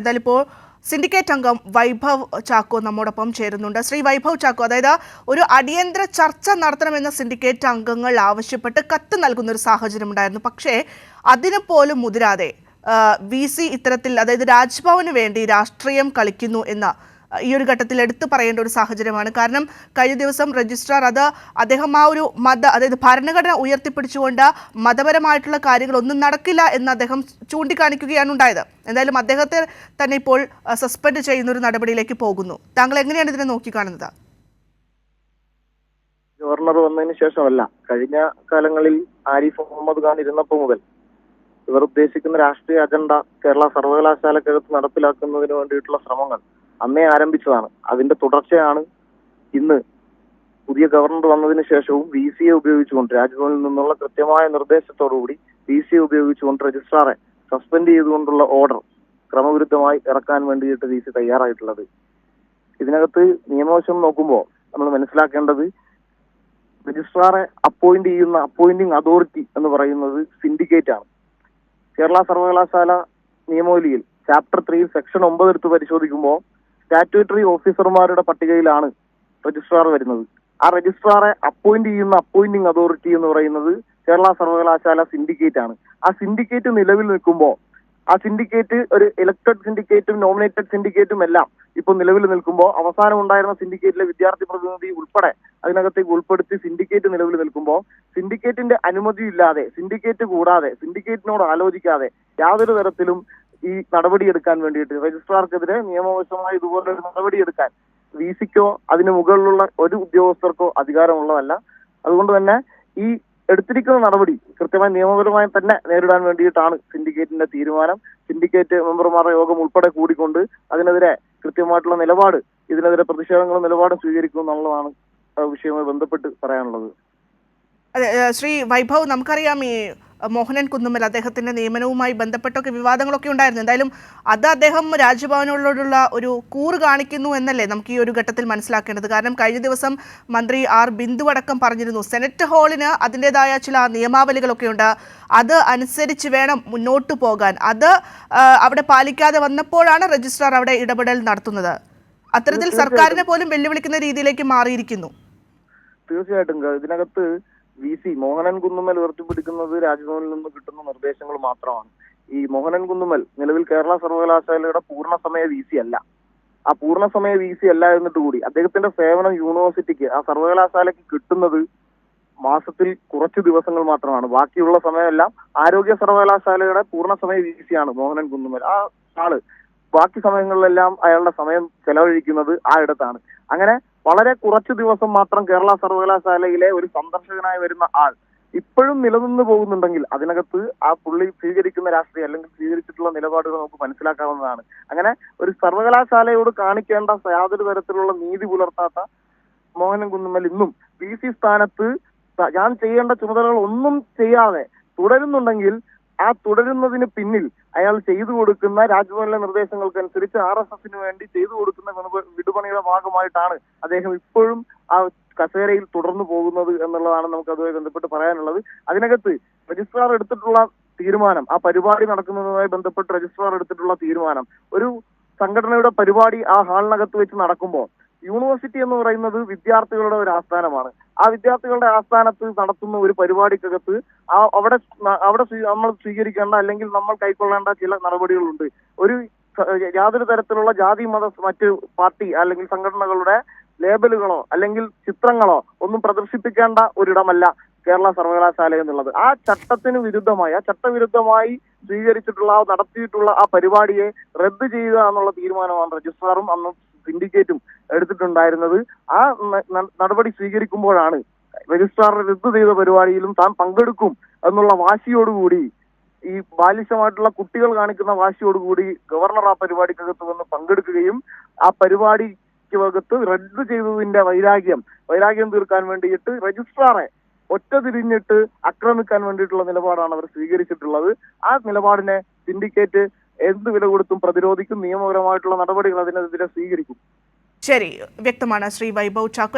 എന്തായാലും ഇപ്പോൾ സിൻഡിക്കേറ്റ് അംഗം വൈഭവ് ചാക്കോ നമ്മോടൊപ്പം ചേരുന്നുണ്ട്. ശ്രീ വൈഭവ് ചാക്കോ അതായത് ഒരു അടിയന്തര ചർച്ച നടത്തണമെന്ന സിൻഡിക്കേറ്റ് അംഗങ്ങൾ ആവശ്യപ്പെട്ട് കത്ത് നൽകുന്ന ഒരു സാഹചര്യം ഉണ്ടായിരുന്നു. പക്ഷേ അതിന് പോലും മുതിരാതെ വി സി ഇത്തരത്തിൽ അതായത് രാജ്ഭവന് വേണ്ടി രാഷ്ട്രീയം കളിക്കുന്നു എന്ന ഈ ഒരു ഘട്ടത്തിൽ എടുത്തു പറയേണ്ട ഒരു സാഹചര്യമാണ്. കാരണം കഴിഞ്ഞ ദിവസം രജിസ്ട്രാർ അത് അദ്ദേഹം ആ ഒരു മത അതായത് ഭരണഘടന ഉയർത്തിപ്പിടിച്ചുകൊണ്ട് മതപരമായിട്ടുള്ള കാര്യങ്ങളൊന്നും നടക്കില്ല എന്ന് അദ്ദേഹം ചൂണ്ടിക്കാണിക്കുകയാണ് ഉണ്ടായത്. എന്തായാലും അദ്ദേഹത്തെ തന്നെ ഇപ്പോൾ സസ്പെൻഡ് ചെയ്യുന്ന ഒരു നടപടിയിലേക്ക് പോകുന്നു. താങ്കൾ എങ്ങനെയാണ് ഇതിനെ നോക്കിക്കാണുന്നത്? ഗവർണർ വന്നതിന് ശേഷമല്ല. കഴിഞ്ഞ കാലങ്ങളിൽ ആരിഫ് മുഹമ്മദ് ഖാൻ ഇരുന്നപ്പോൾ മുതൽ ഇവർ ഉദ്ദേശിക്കുന്ന രാഷ്ട്രീയ അജണ്ട കേരള സർവകലാശാലക്കകത്ത് നടപ്പിലാക്കുന്നതിന് വേണ്ടിയിട്ടുള്ള ശ്രമങ്ങൾ അന്നേ ആരംഭിച്ചതാണ്. അതിന്റെ തുടർച്ചയാണ് ഇന്ന് പുതിയ ഗവർണർ വന്നതിന് ശേഷവും വി സി എ ഉപയോഗിച്ചുകൊണ്ട് രാജ്ഭവനിൽ നിന്നുള്ള കൃത്യമായ നിർദ്ദേശത്തോടുകൂടി വി സി എ ഉപയോഗിച്ചുകൊണ്ട് രജിസ്ട്രാറെ സസ്പെൻഡ് ചെയ്തുകൊണ്ടുള്ള ഓർഡർ ക്രമവിരുദ്ധമായി ഇറക്കാൻ വേണ്ടിയിട്ട് വി സി തയ്യാറായിട്ടുള്ളത്. ഇതിനകത്ത് നിയമവശം നോക്കുമ്പോൾ നമ്മൾ മനസ്സിലാക്കേണ്ടത് രജിസ്ട്രാറെ അപ്പോയിന്റ് ചെയ്യുന്ന അപ്പോയിന്റിംഗ് അതോറിറ്റി എന്ന് പറയുന്നത് സിൻഡിക്കേറ്റ് ആണ് കേരള സർവകലാശാല നിയമവലിയിൽ ചാപ്റ്റർ ത്രീ സെക്ഷൻ ഒമ്പത് എടുത്ത് പരിശോധിക്കുമ്പോൾ സ്റ്റാറ്റ്യൂട്ടറി ഓഫീസർമാരുടെ പട്ടികയിലാണ് രജിസ്ട്രാർ വരുന്നത്. ആ രജിസ്ട്രാറെ അപ്പോയിന്റ് ചെയ്യുന്ന അപ്പോയിന്റിംഗ് അതോറിറ്റി എന്ന് പറയുന്നത് കേരള സർവകലാശാല സിൻഡിക്കേറ്റ് ആണ്. ആ സിൻഡിക്കേറ്റ് നിലവിൽ നിൽക്കുമ്പോൾ ആ സിൻഡിക്കേറ്റ് ഒരു ഇലക്ടഡ് സിൻഡിക്കേറ്റും നോമിനേറ്റഡ് സിൻഡിക്കേറ്റും എല്ലാം ഇപ്പോൾ നിലവിൽ നിൽക്കുമ്പോൾ അവസാനം ഉണ്ടായിരുന്ന സിൻഡിക്കേറ്റിലെ വിദ്യാർത്ഥി പ്രതിനിധി ഉൾപ്പെടെ അതിനകത്തേക്ക് ഉൾപ്പെടുത്തി സിൻഡിക്കേറ്റ് നിലവിൽ നിൽക്കുമ്പോൾ സിൻഡിക്കേറ്റിന്റെ അനുമതി ഇല്ലാതെ സിൻഡിക്കേറ്റ് കൂടാതെ സിൻഡിക്കേറ്റിനോട് ആലോചിക്കാതെ യാതൊരു തരത്തിലും ഈ നടപടിയെടുക്കാൻ വേണ്ടിയിട്ട്. രജിസ്ട്രാർക്കെതിരെ നിയമവശമായി ഇതുപോലെ ഒരു നടപടിയെടുക്കാൻ വി സിക്കോ അതിന് മുകളിലുള്ള ഒരു ഉദ്യോഗസ്ഥർക്കോ അധികാരമുള്ളതല്ല. അതുകൊണ്ട് തന്നെ ഈ എടുത്തിരിക്കുന്ന നടപടി കൃത്യമായി നിയമപരമായി തന്നെ നേരിടാൻ വേണ്ടിയിട്ടാണ് സിൻഡിക്കേറ്റിന്റെ തീരുമാനം. സിൻഡിക്കേറ്റ് മെമ്പർമാരുടെ യോഗം ഉൾപ്പെടെ കൂടിക്കൊണ്ട് അതിനെതിരെ കൃത്യമായിട്ടുള്ള നിലപാട് ഇതിനെതിരെ പ്രതിഷേധങ്ങളും നിലപാടും സ്വീകരിക്കും എന്നുള്ളതാണ് വിഷയവുമായി ബന്ധപ്പെട്ട് പറയാനുള്ളത്. അതെ ശ്രീ വൈഭവ് നമുക്കറിയാം ഈ മോഹനൻ കുന്നുമ്മൽ അദ്ദേഹത്തിന്റെ നിയമനവുമായി ബന്ധപ്പെട്ടൊക്കെ വിവാദങ്ങളൊക്കെ ഉണ്ടായിരുന്നു. എന്തായാലും അത് അദ്ദേഹം രാജ്ഭവനോടുള്ള ഒരു കൂറ് കാണിക്കുന്നു എന്നല്ലേ നമുക്ക് ഈ ഒരു ഘട്ടത്തിൽ മനസ്സിലാക്കേണ്ടത്. കാരണം കഴിഞ്ഞ ദിവസം മന്ത്രി ആർ ബിന്ദു അടക്കം പറഞ്ഞിരുന്നു സെനറ്റ് ഹാളിന് അതിന്റെതായ ചില നിയമാവലികളൊക്കെ ഉണ്ട്. അത് അനുസരിച്ച് വേണം മുന്നോട്ട് പോകാൻ. അത് അവിടെ പാലിക്കാതെ വന്നപ്പോഴാണ് രജിസ്ട്രാർ അവിടെ ഇടപെടൽ നടത്തുന്നത്. അത്തരത്തിൽ സർക്കാരിനെ പോലും വെല്ലുവിളിക്കുന്ന രീതിയിലേക്ക് മാറിയിരിക്കുന്നു. തീർച്ചയായിട്ടും ഇതിനകത്ത് വി സി മോഹനൻ കുന്നുമ്മൽ ഉയർത്തിപ്പിടിക്കുന്നത് രാജ്ഭവനിൽ നിന്ന് കിട്ടുന്ന നിർദ്ദേശങ്ങൾ മാത്രമാണ്. ഈ മോഹനൻ കുന്നുമ്മൽ നിലവിൽ കേരള സർവകലാശാലയുടെ പൂർണസമയ വി സി അല്ല. ആ പൂർണസമയ വി സി അല്ല എന്നിട്ട് കൂടി അദ്ദേഹത്തിന്റെ സേവനം യൂണിവേഴ്സിറ്റിക്ക് ആ സർവകലാശാലയ്ക്ക് കിട്ടുന്നത് മാസത്തിൽ കുറച്ച് ദിവസങ്ങൾ മാത്രമാണ്. ബാക്കിയുള്ള സമയമെല്ലാം ആരോഗ്യ സർവകലാശാലയുടെ പൂർണസമയ വി സി ആണ് മോഹനൻ കുന്നുമ്മൽ. ആ ആൾ ബാക്കി സമയങ്ങളിലെല്ലാം അയാളുടെ സമയം ചെലവഴിക്കുന്നത് ആ ഇടത്താണ്. അങ്ങനെ വളരെ കുറച്ചു ദിവസം മാത്രം കേരള സർവകലാശാലയിലെ ഒരു സന്ദർശകനായി വരുന്ന ആൾ ഇപ്പോഴും നിലനിന്ന് പോകുന്നുണ്ടെങ്കിൽ അതിനകത്ത് ആ പുള്ളി സ്വീകരിക്കുന്ന രാഷ്ട്രീയം അല്ലെങ്കിൽ സ്വീകരിച്ചിട്ടുള്ള നിലപാടുകൾ നമുക്ക് മനസ്സിലാക്കാവുന്നതാണ്. അങ്ങനെ ഒരു സർവകലാശാലയോട് കാണിക്കേണ്ട യാതൊരു തരത്തിലുള്ള നീതി പുലർത്താത്ത മോഹനൻ കുന്നുമ്മൽ ഇന്നും പി സി സ്ഥാനത്ത് ഞാൻ ചെയ്യേണ്ട ചുമതലകൾ ഒന്നും ചെയ്യാതെ തുടരുന്നുണ്ടെങ്കിൽ ആ തുടരുന്നതിന് പിന്നിൽ അയാൾ ചെയ്തു കൊടുക്കുന്ന രാജ്ഭവനിലെ നിർദ്ദേശങ്ങൾക്കനുസരിച്ച് ആർ എസ് എസിന് വേണ്ടി ചെയ്തു കൊടുക്കുന്ന വിടുപണിയുടെ ഭാഗമായിട്ടാണ് അദ്ദേഹം ഇപ്പോഴും ആ കസേരയിൽ തുടർന്നു പോകുന്നത് എന്നുള്ളതാണ് നമുക്ക് അതുമായി ബന്ധപ്പെട്ട് പറയാനുള്ളത്. അതിനകത്ത് രജിസ്ട്രാർ എടുത്തിട്ടുള്ള തീരുമാനം ആ പരിപാടി നടക്കുന്നതുമായി ബന്ധപ്പെട്ട് രജിസ്ട്രാർ എടുത്തിട്ടുള്ള തീരുമാനം ഒരു സംഘടനയുടെ പരിപാടി ആ ഹാളിനകത്ത് വെച്ച് നടക്കുമ്പോൾ യൂണിവേഴ്സിറ്റി എന്ന് പറയുന്നത് വിദ്യാർത്ഥികളുടെ ഒരു ആസ്ഥാനമാണ്. ആ വിദ്യാർത്ഥികളുടെ ആസ്ഥാനത്ത് നടത്തുന്ന ഒരു പരിപാടിക്കകത്ത് ആ അവിടെ അവിടെ നമ്മൾ സ്വീകരിക്കേണ്ട അല്ലെങ്കിൽ നമ്മൾ കൈക്കൊള്ളേണ്ട ചില നടപടികളുണ്ട്. ഒരു യാതൊരു തരത്തിലുള്ള ജാതി മത മറ്റ് പാർട്ടി അല്ലെങ്കിൽ സംഘടനകളുടെ ലേബലുകളോ അല്ലെങ്കിൽ ചിത്രങ്ങളോ ഒന്നും പ്രദർശിപ്പിക്കേണ്ട ഒരിടമല്ല കേരള സർവകലാശാല എന്നുള്ളത്. ആ ചട്ടത്തിന് വിരുദ്ധമായി ആ ചട്ടവിരുദ്ധമായി സ്വീകരിച്ചിട്ടുള്ള നടത്തിയിട്ടുള്ള ആ പരിപാടിയെ റദ്ദ് ചെയ്യുക എന്നുള്ള തീരുമാനമാണ് രജിസ്ട്രാറും അന്ന് സിൻഡിക്കേറ്റും എടുത്തിട്ടുണ്ടായിരുന്നത്. ആ നടപടി സ്വീകരിക്കുമ്പോഴാണ് രജിസ്ട്രാർ റദ്ദ് ചെയ്ത പരിപാടിയിലും താൻ പങ്കെടുക്കും എന്നുള്ള വാശിയോടുകൂടി ഈ ബാലിശമായിട്ടുള്ള കുട്ടികൾ കാണിക്കുന്ന വാശിയോടുകൂടി ഗവർണർ ആ പരിപാടിക്കകത്ത് വന്ന് പങ്കെടുക്കുകയും ആ പരിപാടിക്ക് അകത്ത് റദ്ദ് ചെയ്തതിന്റെ വൈരാഗ്യം വൈരാഗ്യം തീർക്കാൻ വേണ്ടിയിട്ട് രജിസ്ട്രാറെ ഒറ്റ തിരിഞ്ഞിട്ട് ആക്രമിക്കാൻ വേണ്ടിയിട്ടുള്ള നിലപാടാണ് അവർ സ്വീകരിച്ചിട്ടുള്ളത്. ആ നിലപാടിനെ സിൻഡിക്കേറ്റ് എന്ത് വില കൊടുത്തും പ്രതിരോധിക്കും നിയമപരമായിട്ടുള്ള നടപടികൾ അതിനെതിരെ സ്വീകരിക്കും. ശരി വ്യക്തമാണ് ശ്രീ വൈഭവ് ചാക്കോ.